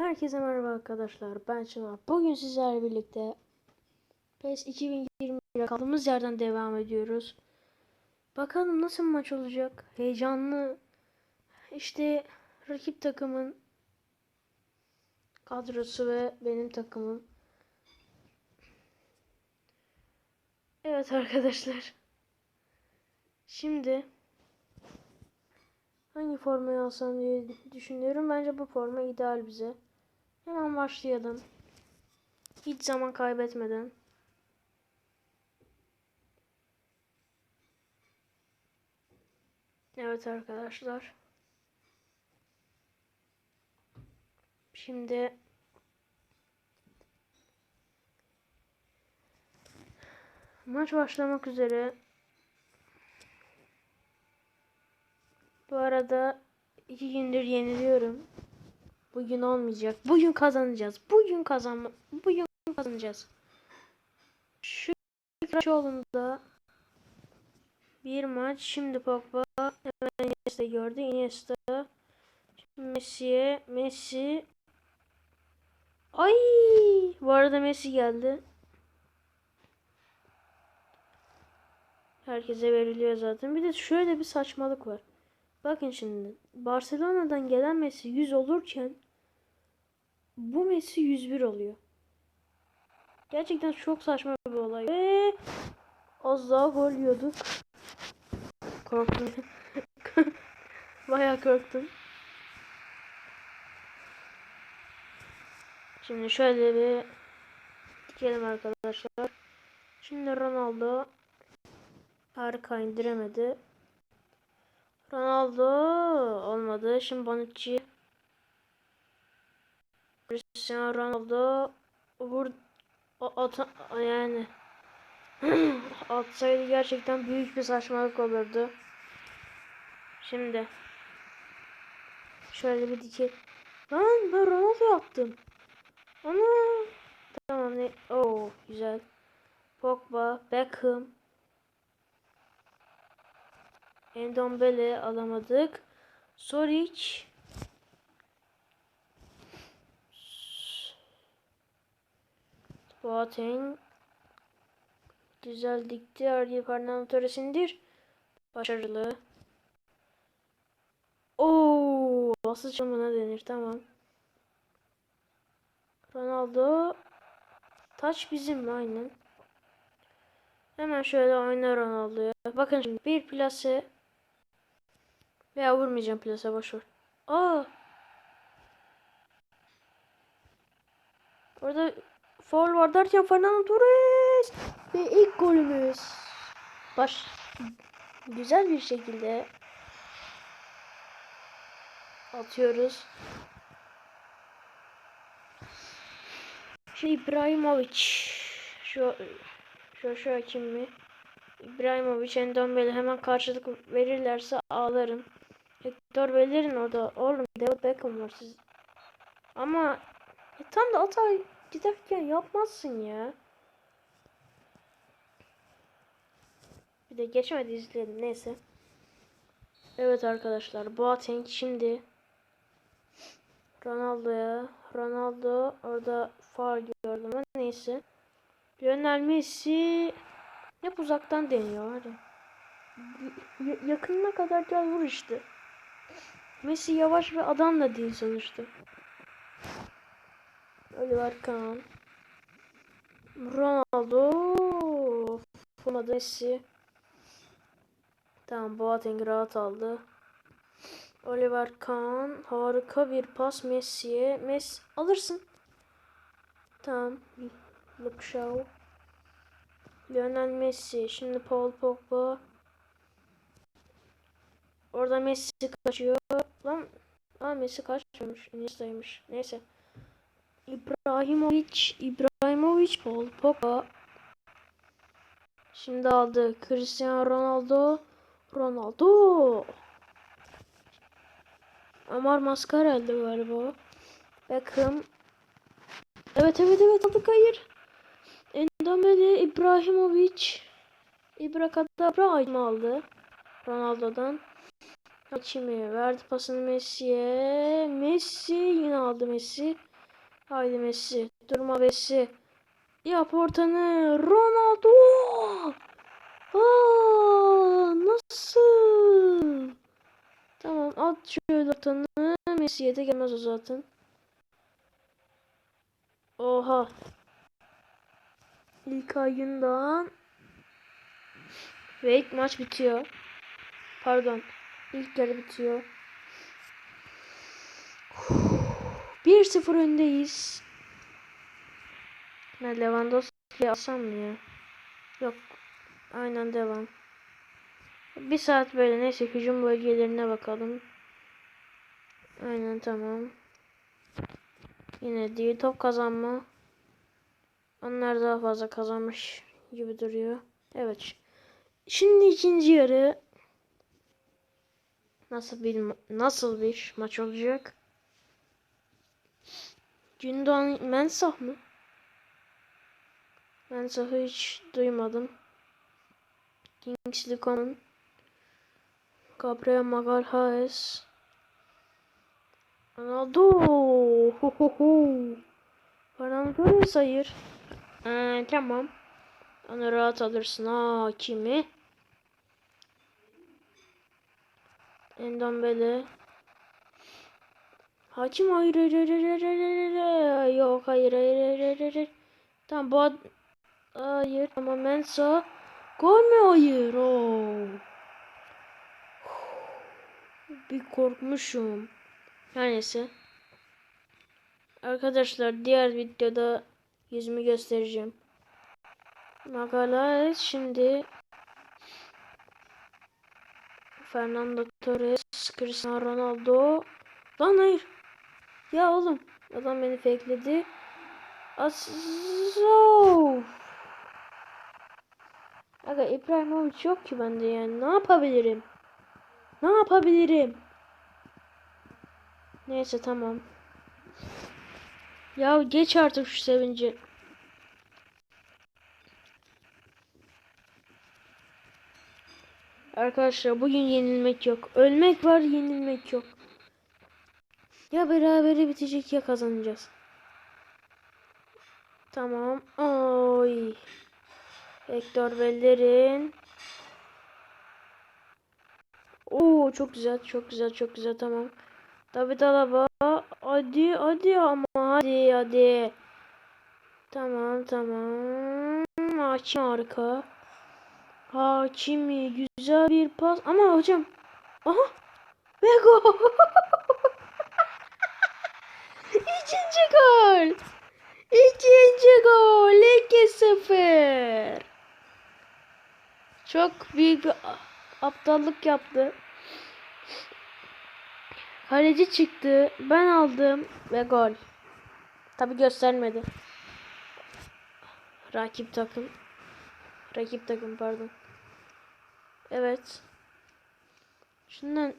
Herkese merhaba arkadaşlar. Ben Çınar. Bugün sizlerle birlikte PES 2020 ile kaldığımız yerden devam ediyoruz. Bakalım nasıl maç olacak. Heyecanlı. İşte rakip takımın kadrosu ve benim takımım. Evet arkadaşlar. Şimdi Hangi formayı alsam diye düşünüyorum. Bence bu forma ideal bize. Hemen başlayalım. Hiç zaman kaybetmeden. Evet arkadaşlar. Şimdi maç başlamak üzere. Bu arada iki gündür yeniliyorum. Bugün olmayacak. Bugün kazanacağız. Bugün kazanma. Bugün kazanacağız. Şu yolunda bir maç. Şimdi Pogba hemen Iniesta gördü. Iniesta Messi'ye Messi Ay! Bu arada Messi geldi. Herkese veriliyor zaten. Bir de şöyle bir saçmalık var. Bakın şimdi Barcelona'dan gelen Messi 100 olurken bu Messi 101 oluyor. Gerçekten çok saçma bir olay. Ve az daha gol yiyorduk. Korktum. Bayağı korktum. Şimdi şöyle bir dikelim arkadaşlar. Şimdi Ronaldo harika indiremedi. Ronaldo olmadı. Şimdi Bonucci. Cristiano Ronaldo vur at yani atsaydı gerçekten büyük bir saçmalık olurdu. Şimdi şöyle bir dike. Lan ben Ronaldo yaptım. Ana tamam ne? Oo güzel. Pogba, Beckham. Endombele alamadık. Soric. Boateng. Güzel dikti. Ardi Fernando Torres indir. Başarılı. Oo, bası çalımına denir. Tamam. Ronaldo. Taç bizim aynen. Hemen şöyle oyna Ronaldo'ya. Bakın şimdi bir plase veya vurmayacağım plase boşver. Aa. Orada foul var derken Fernando Torres ve ilk golümüz. Baş güzel bir şekilde atıyoruz. Şimdi İbrahimovic şu şu şu kim mi? İbrahimovic Endombele hemen karşılık verirlerse ağlarım. Hector Bellerin orada. Oğlum David Beckham var siz. Ama e, tam da ata giderken yapmazsın ya. Bir de geçmedi izleyelim neyse. Evet arkadaşlar Boateng şimdi Ronaldo'ya Ronaldo orada far gördüm ama neyse. Lionel Messi hep uzaktan deniyor hadi. Y yakınına kadar gel vur işte. Messi yavaş ve adam da değil sonuçta. Oliver Kahn. Ronaldo. Fulmadı Messi. Tamam Boateng rahat aldı. Oliver Kahn. Harika bir pas Messi'ye. Messi alırsın. Tamam. Luke Shaw. Lionel Messi. Şimdi Paul Pogba. Orada Messi kaçıyor. Lan Aa, Messi kaçmıyormuş. Iniesta'ymış. Neyse. İbrahimovic. İbrahimovic. Paul Pogba. Şimdi aldı. Cristiano Ronaldo. Ronaldo. Amar Mascarell'di galiba. Beckham. Evet evet evet aldık hayır. Endombele İbrahimovic. İbrakadabra aynı aldı. Ronaldo'dan. Hakimi verdi pasını Messi'ye. Messi yine aldı Messi. Haydi Messi. Durma Messi. Yap ortanı. Ronaldo. Aa, nasıl? Tamam at şöyle ortanı. Messi'ye de gelmez o zaten. Oha. İlk ayından ve maç bitiyor. Pardon. İlk yarı bitiyor. 1-0 öndeyiz. Ben Lewandowski'yi alsam mı ya? Yok. Aynen devam. Bir saat böyle neyse hücum bölgelerine bakalım. Aynen tamam. Yine değil top kazanma. Onlar daha fazla kazanmış gibi duruyor. Evet. Şimdi ikinci yarı nasıl bir nasıl bir maç olacak? Gündoğan Mensah mı? Mensah'ı hiç duymadım. Kingsley Coman Gabriel Magalhaes Ronaldo ho ho ho Torres hayır ee, tamam onu rahat alırsın ha kimi Endombele Hakim hayır hayır hayır hayır hayır hayır, yok hayır hayır hayır hayır tamam bu ad... hayır ama Mensa gol mü hayır Oo. bir korkmuşum her neyse arkadaşlar diğer videoda yüzümü göstereceğim Magalhaes şimdi Fernando Torres Cristiano Ronaldo. Lan hayır. Ya oğlum adam beni fakeledi. Aso Aga İbrahimovic yok ki bende yani. Ne yapabilirim? Ne yapabilirim? Neyse tamam. Ya geç artık şu sevinci Arkadaşlar bugün yenilmek yok. Ölmek var, yenilmek yok. Ya berabere bitecek ya kazanacağız. Tamam. Oy. Hector Bellerin. Oo çok güzel, çok güzel, çok güzel. Tamam. David Alaba. Hadi, hadi ama hadi, hadi. Tamam, tamam. Hakim harika. Hakimi güzel bir pas ama hocam. Aha. Ve gol. İkinci gol. İkinci gol. 2-0. Çok büyük aptallık yaptı. Kaleci çıktı. Ben aldım ve gol. Tabi göstermedi. Rakip takım. Rakip takım pardon. Evet. Şundan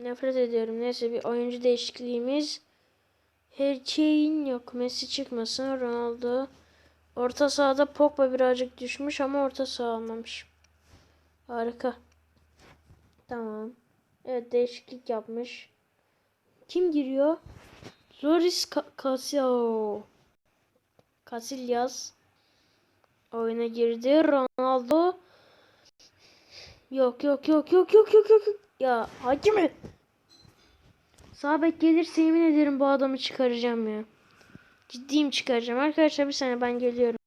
nefret ediyorum. Neyse bir oyuncu değişikliğimiz. Her şeyin yok. Messi çıkmasın. Ronaldo. Orta sahada Pogba birazcık düşmüş ama orta saha almamış. Harika. Tamam. Evet değişiklik yapmış. Kim giriyor? Loris Casio. Casillas oyuna girdi. Ronaldo Yok yok yok yok yok yok yok. Ya hakimi. Sağ bek gelirse yemin ederim bu adamı çıkaracağım ya. Ciddiyim çıkaracağım. Arkadaşlar bir saniye ben geliyorum.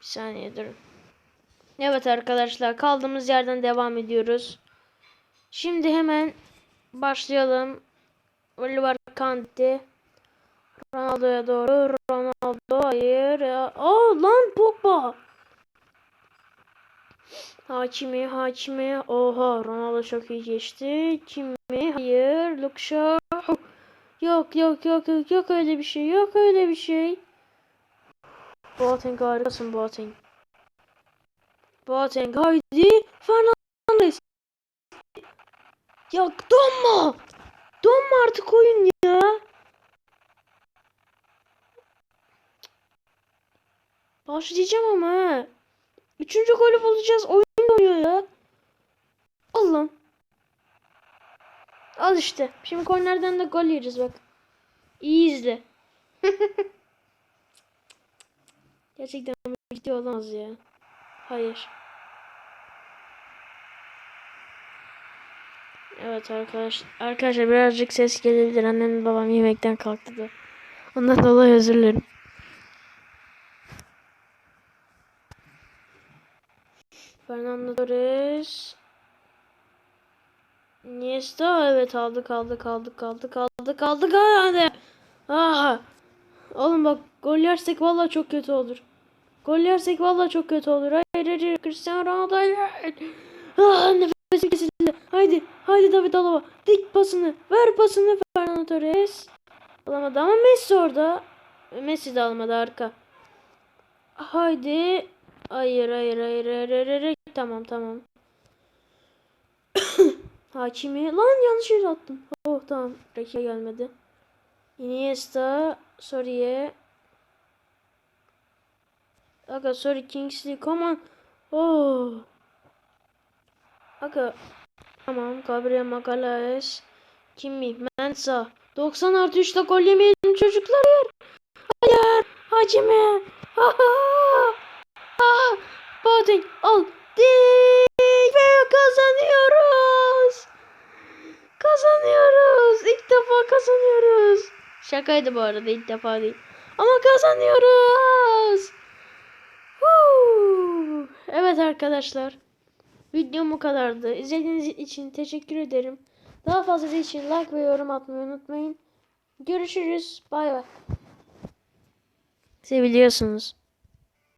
Bir saniye durun. Evet arkadaşlar kaldığımız yerden devam ediyoruz. Şimdi hemen başlayalım. Oliver Kante. Ronaldo'ya doğru. Ronaldo hayır. Aa lan Pogba. Hakimi, Hakimi. Oha Ronaldo çok iyi geçti. Kimi? Hayır. Luke Shaw. Yok yok yok yok yok öyle bir şey. Yok öyle bir şey. Boateng harikasın Boateng. Boateng haydi. Fernandes. Ya donma. Donma artık oyun ya. Başlayacağım ama. Üçüncü golü bulacağız. Oyun oluyor ya. Allah'ım. Al işte. Şimdi kornerden de gol yiyeceğiz bak. İyi izle. Gerçekten ciddi olamaz ya. Hayır. Evet arkadaş arkadaşlar birazcık ses gelebilir. Annem babam yemekten kalktı da. Ondan dolayı özür dilerim. Fernando Torres. Iniesta evet aldık aldık aldık aldık aldık aldık hadi. Aha. Oğlum bak gol yersek vallahi çok kötü olur. Gol yersek vallahi çok kötü olur. Hayır hayır. Cristiano Ronaldo hayır. Ah, nefesim kesildi. Haydi haydi David Alaba. Dik pasını ver pasını Fernando Torres. Alamadı ama Messi orada. Messi de almadı arka. Haydi. Hayır hayır hayır hayır hayır. hayır. Tamam tamam. Hakimi. Lan yanlış yere attım. Oh tamam. Rakibe gelmedi. Iniesta. Sorry'e. Aga sorry Kingsley. Come on. Oh. Aga. Tamam. Gabriel Magalhaes. Kimi? Mensa. 90 artı 3'te gol yemeyelim çocuklar. Hayır. Hakimi. Aha. Aha. Boateng. Al. Dik. Ve kazanıyoruz. Kazanıyoruz. İlk defa kazanıyoruz. Şakaydı bu arada ilk defa değil. Ama kazanıyoruz. Huu. Evet arkadaşlar. Videom bu kadardı. İzlediğiniz için teşekkür ederim. Daha fazlası için like ve yorum atmayı unutmayın. Görüşürüz. Bay bay. Seviliyorsunuz.